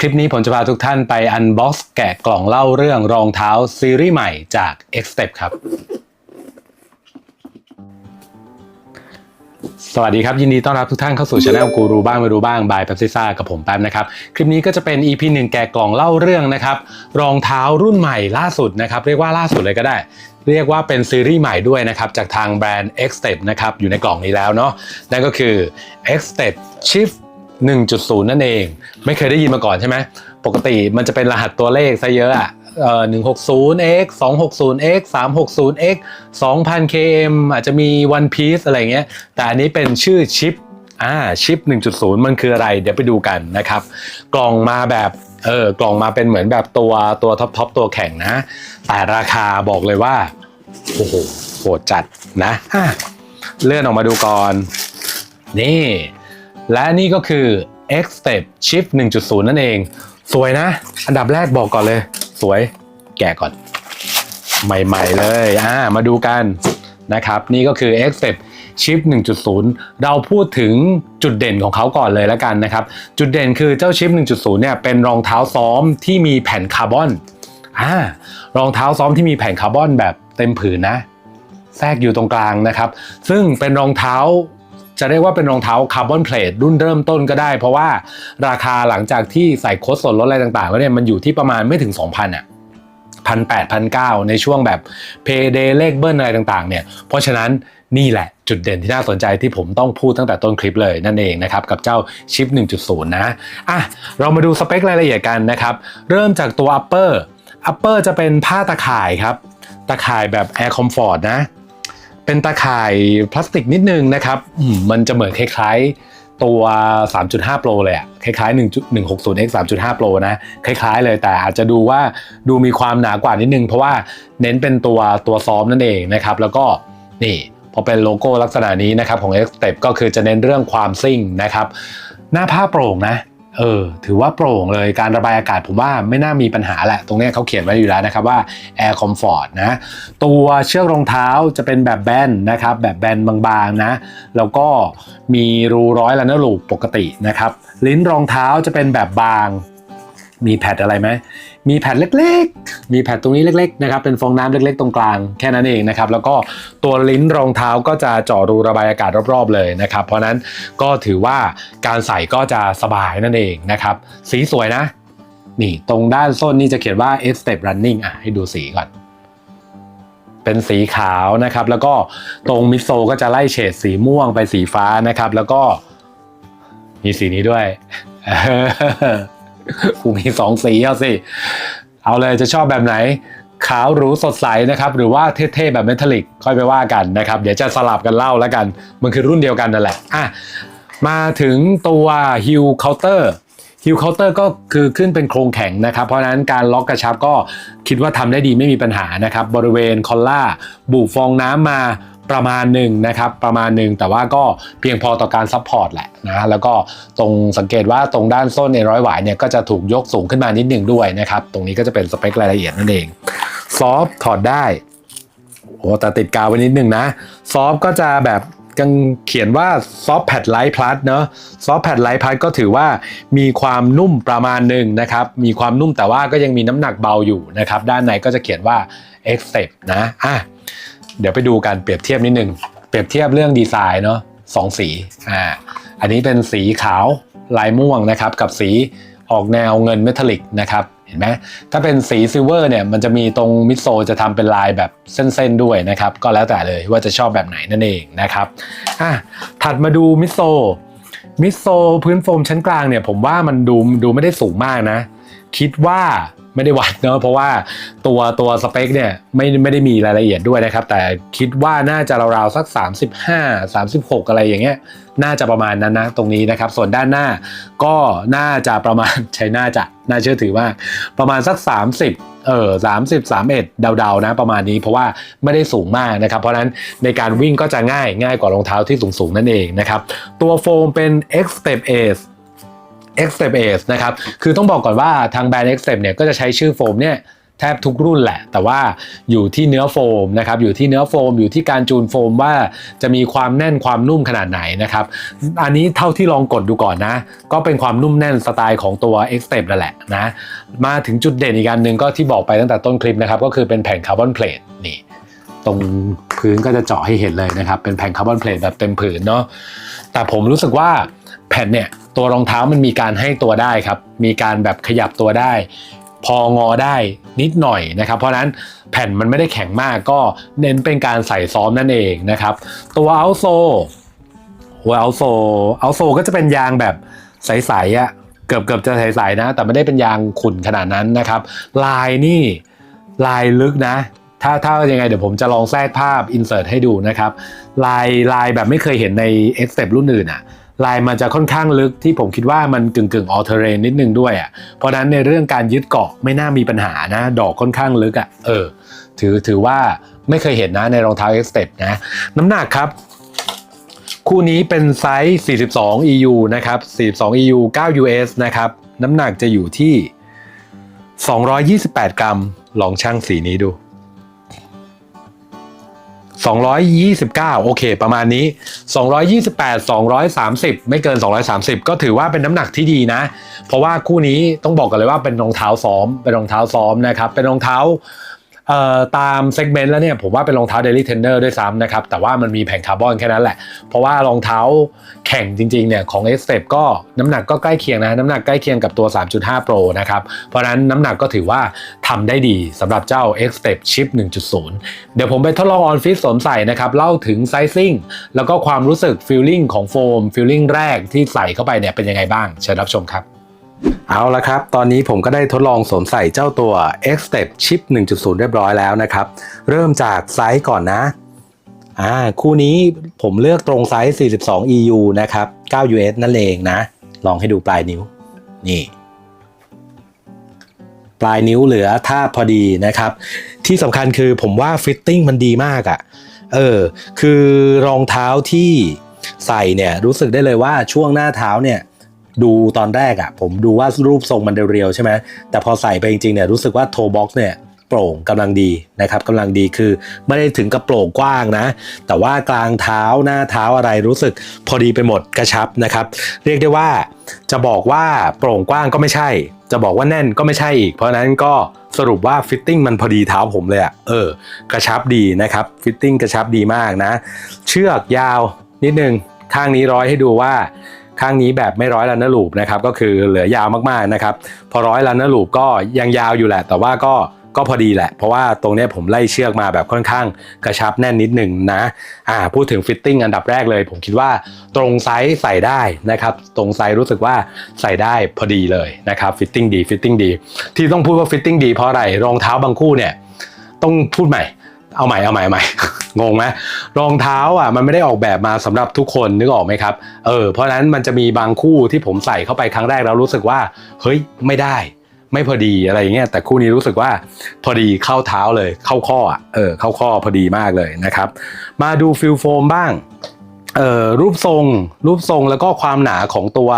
คลิปนี้ผมจะพาทุกท่านไปอันบ็อกซ์แกะกล่องเล่าเรื่องรองเท้าซีรีส์ใหม่จาก X Step ครับ สวัสดีครับ ยินดีต้อนรับทุกท่านเข้าสู่ช anel กูรูบ้างไม่รู้บ้างบาย p ป๊บซิซ่ากับผมแป๊บนะครับ คลิปนี้ก็จะเป็น EP 1 แกะกล่องเล่าเรื่องนะครับ รองเท้ารุ่นใหม่ล่าสุดนะครับ เรียกว่าล่าสุดเลยก็ได้ เรียกว่าเป็นซีรีส์ใหม่ด้วยนะครับ จากทางแบรนด์ X Step นะครับอยู่ในกล่องนี้แล้วเนาะนั่นก็คือ X Step Shift 1.0 นั่นเอง ไม่เคยได้ยินมาก่อนใช่ไหมปกติมันจะเป็นรหัสตัวเลขซะเยอะอะเอ่อ 160x 260x 360x 2000 km อาจจะมี One Piece อะไรเงี้ย แต่อันนี้เป็นชื่อชิปอ่าชิป 1.0 มันคืออะไร เดี๋ยวไปดูกันนะครับ กล่องมาแบบเออกล่องมาเป็นเหมือนแบบตัวตัวท็อปทอปตัวแข่งนะ แต่ราคาบอกเลยว่า โอ้โหโหดจัดนะอะเลื่อนออกมาดูก่อน นี่ และนี่ก็คือ X Step Shift 1.0 นั่นเอง สวยนะ อันดับแรกบอกก่อนเลย สวยแกะก่อน ใหม่ๆเลยอ่ามาดูกันนะครับ นี่ก็คือ X Step Shift 1.0 เราพูดถึงจุดเด่นของเขาก่อนเลยแล้วกันนะครับ จุดเด่นคือเจ้า Shift 1.0 เนี่ยเป็นรองเท้าซ้อมที่มีแผ่นคาร์บอนอ่ารองเท้าซ้อมที่มีแผ่นคาร์บอนแบบเต็มผืนนะ แทรกอยู่ตรงกลางนะครับ ซึ่งเป็นรองเท้า จะเรียกว่าเป็นรองเท้าคาร์บอนเพลทรุ่นเริ่มต้นก็ได้ เพราะว่าราคาหลังจากที่ใส่โค้ดส่วนลดอะไรต่างๆ แล้วเนี่ยมันอยู่ที่ประมาณไม่ถึง 2,000อะพันแปดพันเก้าในช่วงแบบเพย์เดย์เลขเบิ้ลอะไรต่างๆเนี่ยเพราะฉะนั้นนี่แหละจุดเด่นที่น่าสนใจที่ผมต้องพูดตั้งแต่ต้นคลิปเลยนั่นเองนะครับ กับเจ้าชิป 1.0 นะอะเรามาดูสเปครายละเอียดกันนะครับ เริ่มจากตัว upper upper จะเป็นผ้าตะข่ายครับ ตะข่ายแบบ Air Comfort นะ เป็นตาข่ายพลาสติกนิดนึงนะครับมมันจะเหมือนคล้ายๆตัว 3.5 Pro เลยอะคล้ายๆ 1.160x 3.5 Pro นะ คล้ายๆเลยแต่อาจจะดูว่าดูมีความหนากว่านิดนึง เพราะว่าเน้นเป็นตัวตัวซ้อมนั่นเองนะครับ แล้วก็นี่พอเป็นโลโก้ลักษณะนี้นะครับของ X Step ก็คือจะเน้นเรื่องความซิ่งนะครับ หน้าผ้าโปร่งนะ เออถือว่าโปร่งเลยการระบายอากาศผมว่าไม่น่ามีปัญหาแหละ ตรงเนี้ยเขาเขียนไว้อยู่แล้วนะครับว่า Air Comfort นะตัวเชือกรองเท้าจะเป็นแบบแบนนะครับแบบแบนบางๆนะ แล้วก็มีรูร้อยและเนื้อลูกปกตินะครับ ลิ้นรองเท้าจะเป็นแบบบาง มีแพดอะไรไหม มีแพดเล็กๆ มีแพดตรงนี้เล็กๆนะครับ เป็นฟองน้ำเล็กๆ ตรงกลางแค่นั้นเองนะครับ แล้วก็ตัวลิ้นรองเท้าก็จะเจาะรูระบายอากาศรอบๆเลยนะครับ เพราะนั้นก็ถือว่าการใส่ก็จะสบายนั่นเองนะครับ สีสวยนะ นี่ตรงด้านส้นนี่จะเขียนว่า X Step Running อะให้ดูสีก่อน เป็นสีขาวนะครับ แล้วก็ตรงมิดโซก็จะไล่เฉดสีม่วงไปสีฟ้านะครับ แล้วก็มีสีนี้ด้วย กูมีสองสีเอาสิ เอาเลยจะชอบแบบไหน ขาวหรูสดใสนะครับ หรือว่าเท่ๆแบบเมทัลลิกค่อยไปว่ากันนะครับ เดี๋ยวจะสลับกันเล่าแล้วกัน มันคือรุ่นเดียวกันนั่นแหละอะมาถึงตัวฮิลเคาน์เตอร์ฮิลเคาน์เตอร์ก็คือขึ้นเป็นโครงแข็งนะครับ เพราะฉะนั้นการล็อกกระชับก็คิดว่าทำได้ดีไม่มีปัญหานะครับ บริเวณคอลล่าบุฟองน้ำมา ประมาณหนึ่งนะครับประมาณหนึ่งแต่ว่าก็เพียงพอต่อการซัพพอร์ตแหละนะแล้วก็ตรงสังเกตว่าตรงด้านส้นเอร้อยหวายเนี่ยก็จะถูกยกสูงขึ้นมานิดหนึ่งด้วยนะครับ ตรงนี้ก็จะเป็นสเปครายละเอียดนั่นเองซอฟถอดได้โอ้แต่ติดกาวไว้นิดหนึ่งนะ ซอฟก็จะแบบกังเขียนว่าซอฟแพดไลท์พลัสเนาะซอฟแพดไลท์พลัสก็ถือว่ามีความนุ่มประมาณหนึ่งนะครับ มีความนุ่มแต่ว่าก็ยังมีน้ำหนักเบาอยู่นะครับ ด้านในก็จะเขียนว่า X Step นะอะ เดี๋ยวไปดูกันเปรียบเทียบนิดนึง เปรียบเทียบเรื่องดีไซน์เนาะสองสีอ่าอันนี้เป็นสีขาวลายม่วงนะครับ กับสีออกแนวเงินเมทัลลิกนะครับเห็นไหมถ้าเป็นสีซิลเวอร์เนี่ยมันจะมีตรงมิดโซจะทำเป็นลายแบบเส้นๆด้วยนะครับ ก็แล้วแต่เลยว่าจะชอบแบบไหนนั่นเองนะครับอะถัดมาดูมิดโซมิดโซพื้นโฟมชั้นกลางเนี่ยผมว่ามันดูดูไม่ได้สูงมากนะ คิดว่า ไม่ได้วัดเนอะเพราะว่าตัวตัวสเปคเนี่ยไม่ไม่ได้มีรายละเอียดด้วยนะครับ แต่คิดว่าน่าจะราวๆสัก 35 36 อะไรอย่างเงี้ยน่าจะประมาณนั้นนะตรงนี้นะครับ ส่วนด้านหน้าก็น่าจะประมาณใช้น่าจะน่าเชื่อถือมาก ประมาณสัก 30เออ30 31เดาๆนะประมาณนี้เพราะว่าไม่ได้สูงมากนะครับ เพราะฉะนั้นในการวิ่งก็จะง่ายง่ายกว่ารองเท้าที่สูงๆนั่นเองนะครับ ตัวโฟมเป็น X Step Ace X Step Ace นะครับ คือต้องบอกก่อนว่าทางแบรนด์ X Step เนี่ยก็จะใช้ชื่อโฟมเนี่ยแทบทุกรุ่นแหละ แต่ว่าอยู่ที่เนื้อโฟมนะครับ อยู่ที่เนื้อโฟม อยู่ที่การจูนโฟมว่าจะมีความแน่นความนุ่มขนาดไหนนะครับ อันนี้เท่าที่ลองกดดูก่อนนะ ก็เป็นความนุ่มแน่นสไตล์ของตัว X Step นั่นแหละนะ มาถึงจุดเด่นอีกอันหนึ่งก็ที่บอกไปตั้งแต่ต้นคลิปนะครับ ก็คือเป็นแผ่นคาร์บอนเพลทนี่ตรงพื้นก็จะเจาะให้เห็นเลยนะครับ เป็นแผ่นคาร์บอนเพลทแบบเต็มผืนเนาะ แต่ผมรู้สึกว่าแผ่นเนี่ย ตัวรองเท้ามันมีการให้ตัวได้ครับ มีการแบบขยับตัวได้ พองอได้นิดหน่อยนะครับ เพราะนั้นแผ่นมันไม่ได้แข็งมากก็เน้นเป็นการใส่ซ้อมนั่นเองนะครับ ตัวเอาโซหัวเอาโซเอาโซก็จะเป็นยางแบบใสๆอะ่ะเกือบเกือบจะใสๆนะ แต่ไม่ได้เป็นยางขุ่นขนาดนั้นนะครับ ลายนี่ลายลึกนะ ถ้าถ้ายังไงเดี๋ยวผมจะลองแทรกภาพอินเสิร์ตให้ดูนะครับ ลายลายแบบไม่เคยเห็นใน X Step รุ่นอื่นอะ ลายมันจะค่อนข้างลึกที่ผมคิดว่ามันกึ่งกึ่งออเทเรนนิดนึงด้วยอะเพราะนั้นในเรื่องการยึดเกาะไม่น่ามีปัญหานะ ดอกค่อนข้างลึกอะเออ ถือถือว่าไม่เคยเห็นนะในรองเท้า X Step นะ น้ำหนักครับ คู่นี้เป็นไซส์ 42 EU นะครับ 42 EU 9 US นะครับ น้ำหนักจะอยู่ที่ 228 กรัม ลองชั่งสีนี้ดู 229 โอเค ประมาณนี้ 228 230 ไม่เกิน 230 ก็ถือว่าเป็นน้ำหนักที่ดีนะ เพราะว่าคู่นี้ต้องบอกกันเลยว่าเป็นรองเท้าซ้อม เป็นรองเท้าซ้อมนะครับ เป็นรองเท้า ตามเซกเมนต์แล้วเนี่ยผมว่าเป็นรองเท้า Daily Tender ด้วยซ้ำนะครับ แต่ว่ามันมีแผ่นคาร์บอนแค่นั้นแหละ เพราะว่ารองเท้าแข่งจริงๆเนี่ยของ X Step ก็น้ำหนักก็ใกล้เคียงนะน้ำหนักใกล้เคียงกับตัว 3.5 Pro นะครับ เพราะฉะนั้นน้ำหนักก็ถือว่าทำได้ดีสำหรับเจ้า X Step Chip 1.0 เดี๋ยวผมไปทดลองออนฟิตสวมใส่นะครับเล่าถึงไซซิ่งแล้วก็ความรู้สึกฟีลลิ่งของโฟมฟีลลิ่งแรกที่ใส่เข้าไปเนี่ยเป็นยังไงบ้างเชิญรับชมครับ เอาละครับ ตอนนี้ผมก็ได้ทดลองสวมใส่เจ้าตัว X Step Chip 1.0 เรียบร้อยแล้วนะครับ เริ่มจากไซส์ก่อนนะ อ่า คู่นี้ผมเลือกตรงไซส์ 42 EU นะครับ 9 US นั่นเองนะ ลองให้ดูปลายนิ้ว นี่ ปลายนิ้วเหลือท่าพอดีนะครับ ที่สำคัญคือผมว่าฟิตติ้งมันดีมากอะ่ะ เออ คือรองเท้าที่ใส่เนี่ยรู้สึกได้เลยว่าช่วงหน้าเท้าเนี่ย ดูตอนแรกอะ่ะ ผมดูว่ารูปทรงมันเรียวใช่ไหมแต่พอใส่ไปจริงๆเนี่ยรู้สึกว่าโทบ็อกซ์เนี่ยโปร่งกำลังดีนะครับกำลังดีคือไม่ได้ถึงกับโปร่งกว้างนะ แต่ว่ากลางเท้าหน้าเท้าอะไรรู้สึกพอดีไปหมดกระชับนะครับ เรียกได้ว่าจะบอกว่าโปร่งกว้างก็ไม่ใช่ จะบอกว่าแน่นก็ไม่ใช่อีก เพราะฉะนั้นก็สรุปว่าฟิตติ้งมันพอดีเท้าผมเลยอะเออกระชับดีนะครับฟิตติ้งกระชับดีมากนะ เชือกยาวนิดนึงข้างนี้ร้อยให้ดูว่า ข้างนี้แบบไม่ร้อยลันเนอร์ลูปนะครับก็คือเหลือยาวมากๆนะครับพอร้อยลันเนอร์ลูปก็ยังยาวอยู่แหละ แต่ว่าก็ก็พอดีแหละ เพราะว่าตรงนี้ผมไล่เชือกมาแบบค่อนข้างกระชับแน่นนิดหนึ่งนะอ่าพูดถึงฟิตติ้งอันดับแรกเลย ผมคิดว่าตรงไซส์ใส่ได้นะครับ ตรงไซส์รู้สึกว่าใส่ได้พอดีเลยนะครับฟิตติ้งดีฟิตติ้งดี ที่ต้องพูดว่าฟิตติ้งดีเพราะอะไรรองเท้าบางคู่เนี่ยต้องพูดใหม่ เอาใหม่เอาใหม่เอาใหม่ งงไหมรองเท้าอะมันไม่ได้ออกแบบมาสำหรับทุกคนนึกออกไหมครับ เออ เพราะฉะนั้นมันจะมีบางคู่ที่ผมใส่เข้าไปครั้งแรกแล้วรู้สึกว่า เฮ้ยไม่ได้ ไม่พอดีอะไรอย่างเงี้ยแต่คู่นี้รู้สึกว่าพอดีเข้าเท้าเลยเข้าข้ออะเออเข้าข้อพอดีมากเลยนะครับ มาดูฟิลโฟมบ้าง รูปทรงรูปทรงแล้วก็ความหนาของตัว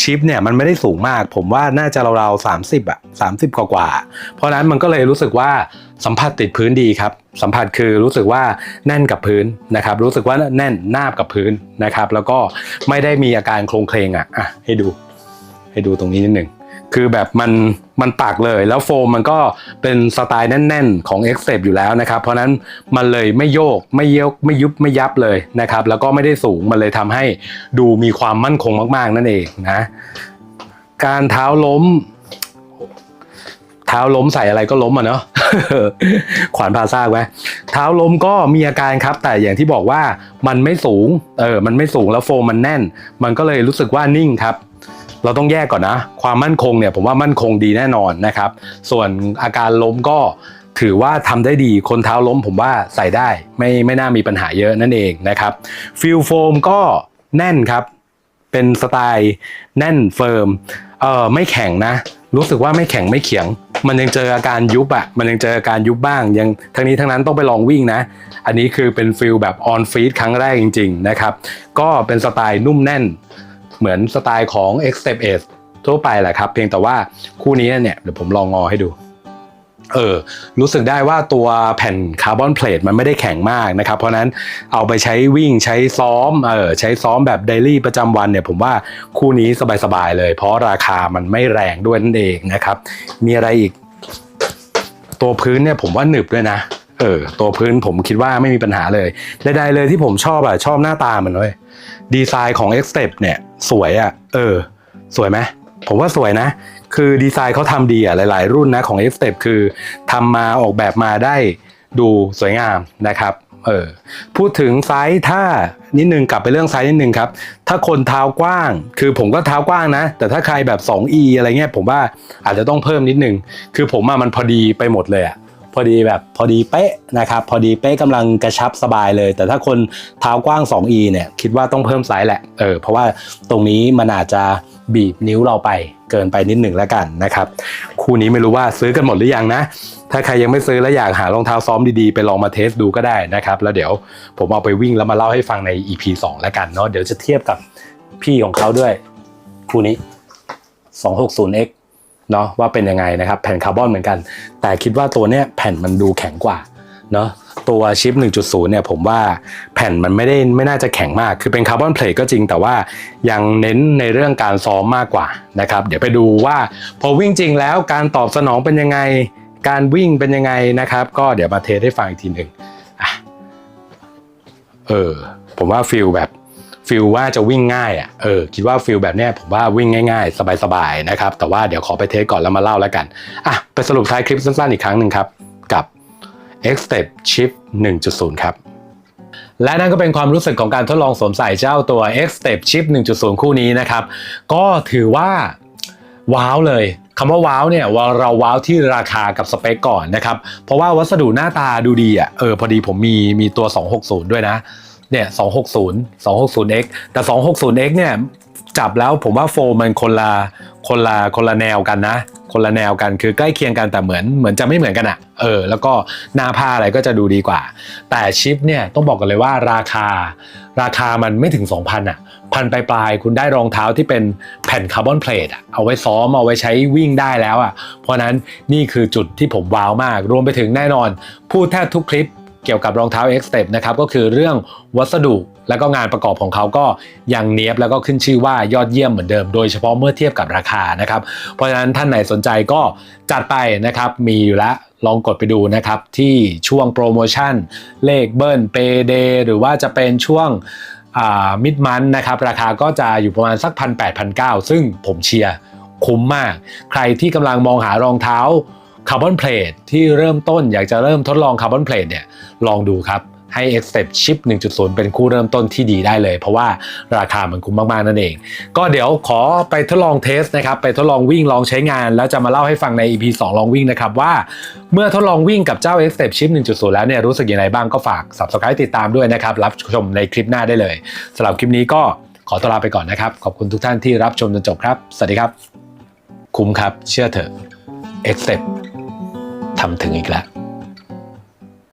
ชิปเนี่ยมันไม่ได้สูงมาก ผมว่าน่าจะราวๆ30อะ30กว่ากว่าๆเพราะนั้นมันก็เลยรู้สึกว่าสัมผัสติดพื้นดีครับ สัมผัสคือรู้สึกว่าแน่นกับพื้นนะครับ รู้สึกว่าแน่นหนาบกับพื้นนะครับ แล้วก็ไม่ได้มีอาการโครงเคลงอะอะให้ดู ให้ดูตรงนี้นิดหนึ่ง คือแบบมันมันปักเลย แล้วโฟมมันก็เป็นสไตล์แน่น ๆ ของ X Step อยู่แล้วนะครับ เพราะฉะนั้นมันเลยไม่โยกไม่เยกไม่ยุบไม่ยับเลยนะครับ แล้วก็ไม่ได้สูงมันเลยทำให้ดูมีความมั่นคงมากๆ นั่นเองนะ การเท้าล้ม เท้าล้มใส่อะไรก็ล้มอะเนาะขวานพาซากไหมเท้าล้มก็มีอาการครับ แต่อย่างที่บอกว่ามันไม่สูง เออ มันไม่สูงแล้วโฟมมันแน่น มันก็เลยรู้สึกว่านิ่งครับ เราต้องแยกก่อนนะ ความมั่นคงเนี่ยผมว่ามั่นคงดีแน่นอนนะครับ ส่วนอาการล้มก็ถือว่าทำได้ดีคนเท้าล้มผมว่าใส่ได้ไม่ไม่น่ามีปัญหาเยอะนั่นเองนะครับฟิลโฟมก็แน่นครับ เป็นสไตล์แน่นเฟิร์มเออไม่แข็งนะ รู้สึกว่าไม่แข็งไม่เขียง มันยังเจออาการยุบอะมันยังเจออาการยุบบ้าง ยังทั้งนี้ทั้งนั้นต้องไปลองวิ่งนะ อันนี้คือเป็นฟิลแบบออนฟีดครั้งแรกจริง ๆ นะครับ ก็เป็นสไตล์นุ่มแน่น เหมือนสไตล์ของ X Step 8ทั่วไปแหละครับ เพียงแต่ว่าคู่นี้เนี่ยเดี๋ยวผมลองงอให้ดูเออรู้สึกได้ว่าตัวแผ่นคาร์บอนเพลทมันไม่ได้แข็งมากนะครับ เพราะฉะนั้นเอาไปใช้วิ่งใช้ซ้อมเออใช้ซ้อมแบบเดลี่ประจำวันเนี่ยผมว่าคู่นี้สบายๆเลย เพราะราคามันไม่แรงด้วยนั่นเองนะครับ มีอะไรอีก ตัวพื้นเนี่ยผมว่าหนึบด้วยนะ เออ ตัวพื้นผมคิดว่าไม่มีปัญหาเลยใดๆเลยที่ผมชอบอะชอบหน้าตามันเลย ดีไซน์ของ X Step เนี่ยสวยอะเออ สวยไหมผมว่าสวยนะ คือดีไซน์เขาทำดีอะหลาย ๆ รุ่นนะของ X Step คือทำมาออกแบบมาได้ดูสวยงามนะครับเออพูดถึงไซส์ถ้านิดนึงกลับไปเรื่องไซส์นิดนึงครับ ถ้าคนเท้ากว้าง คือผมก็เท้ากว้างนะ แต่ถ้าใครแบบ 2e อะไรเงี้ยผมว่าอาจจะต้องเพิ่มนิดนึง คือผมมันพอดีไปหมดเลยอะ พอดีแบบพอดีเป๊ะนะครับพอดีเป๊ะกำลังกระชับสบายเลย แต่ถ้าคนเท้ากว้าง 2e เนี่ยคิดว่าต้องเพิ่มไซส์แหละเออเพราะว่าตรงนี้มันอาจจะบีบนิ้วเราไปเกินไปนิดหนึ่งแล้วกันนะครับคู่นี้ไม่รู้ว่าซื้อกันหมดหรือยังนะ ถ้าใครยังไม่ซื้อแล้วอยากหารองเท้าซ้อมดีๆ ไปลองมาเทสดูก็ได้นะครับแล้วเดี๋ยวผมเอาไปวิ่งแล้วมาเล่าให้ฟังใน EP 2 แล้วกันเนาะเดี๋ยวจะเทียบกับพี่ของเขาด้วย คู่นี้ 260x เนาะว่าเป็นยังไงนะครับแผ่นคาร์บอนเหมือนกัน แต่คิดว่าตัวเนี้ยแผ่นมันดูแข็งกว่าเนาะตัวชิป 1.0 เนี่ยผมว่าแผ่นมันไม่ได้ไม่น่าจะแข็งมาก คือเป็นคาร์บอนเพลทก็จริงแต่ว่ายังเน้นในเรื่องการซ้อมมากกว่านะครับ เดี๋ยวไปดูว่าพอวิ่งจริงแล้วการตอบสนองเป็นยังไง การวิ่งเป็นยังไงนะครับ ก็เดี๋ยวมาเทสให้ฟังอีกทีหนึ่งอะเออ ผมว่าฟิลแบบ ฟิลว่าจะวิ่งง่ายอะเออคิดว่าฟิลแบบเนี้ยผมว่าวิ่งง่าย ๆ สบายๆนะครับ แต่ว่าเดี๋ยวขอไปเทสก่อนแล้วมาเล่าแล้วกันอะไปสรุปท้ายคลิปสั้นๆอีกครั้งหนึ่งครับ กับ X Step Chip 1.0 ครับและนั่นก็เป็นความรู้สึกของการทดลองสวมใส่เจ้าตัว X Step Chip 1.0 คู่นี้นะครับ ก็ถือว่าว้าวเลยคำว่าว้าวเนี่ยว่าเราว้าวที่ราคากับสเปคก่อนนะครับ เพราะว่าวัสดุหน้าตาดูดีอะเออพอดีผมมีมีตัว 260 ด้วยนะ เนี่ย260 260x แต่ 260x เนี่ยจับแล้วผมว่าโฟมันคนละคนละคนละแนวกันนะ คนละแนวกันคือใกล้เคียงกันแต่เหมือนเหมือนจะไม่เหมือนกันอะเออ แล้วก็หน้าผ้าอะไรก็จะดูดีกว่า แต่ชิปเนี่ยต้องบอกกันเลยว่าราคา ราคามันไม่ถึง 2,000อะพันปลายๆคุณได้รองเท้าที่เป็นแผ่นคาร์บอนเพลทอะเอาไว้ซ้อมเอาไว้ใช้วิ่งได้แล้วอะเพราะนั้นนี่คือจุดที่ผมว้าวมาก รวมไปถึงแน่นอน พูดแทบทุกคลิป เกี่ยวกับรองเท้า X Step นะครับก็คือเรื่องวัสดุและก็งานประกอบของเขาก็ยังเนียบแล้วก็ขึ้นชื่อว่ายอดเยี่ยมเหมือนเดิมโดยเฉพาะเมื่อเทียบกับราคานะครับ เพราะฉะนั้นท่านไหนสนใจก็จัดไปนะครับมีอยู่แล้วลองกดไปดูนะครับ ที่ช่วงโปรโมชั่น เลขเบิ้ลเปเดหรือว่าจะเป็นช่วงมิดมันนะครับราคาก็จะอยู่ประมาณสักพันแปดพันเก้าซึ่งผมเชียร์คุ้มมาก ใครที่กำลังมองหารองเท้า คาร์บอนเพลทที่เริ่มต้นอยากจะเริ่มทดลองคาร์บอนเพลทเนี่ยลองดูครับให้ X Step Chip 1.0 เป็นคู่เริ่มต้นที่ดีได้เลย เพราะว่าราคามันคุ้มมาก ๆ นั่นเอง ก็เดี๋ยวขอไปทดลองเทสนะครับ ไปทดลองวิ่งลองใช้งาน แล้วจะมาเล่าให้ฟังใน EP 2 ลองวิ่งนะครับ ว่าเมื่อทดลองวิ่งกับเจ้า X Step Chip 1.0 แล้วเนี่ยรู้สึกยังไงบ้างก็ฝาก Subscribe ติดตามด้วยนะครับ รับชมในคลิปหน้าได้เลยสำหรับคลิปนี้ก็ขอตัวลาไปก่อนนะครับขอบคุณทุกท่านที่รับชมจนจบครับสวัสดีครับ คุ้มครับเชื่อเถอะ X Step ทำถึงอีกแล้ว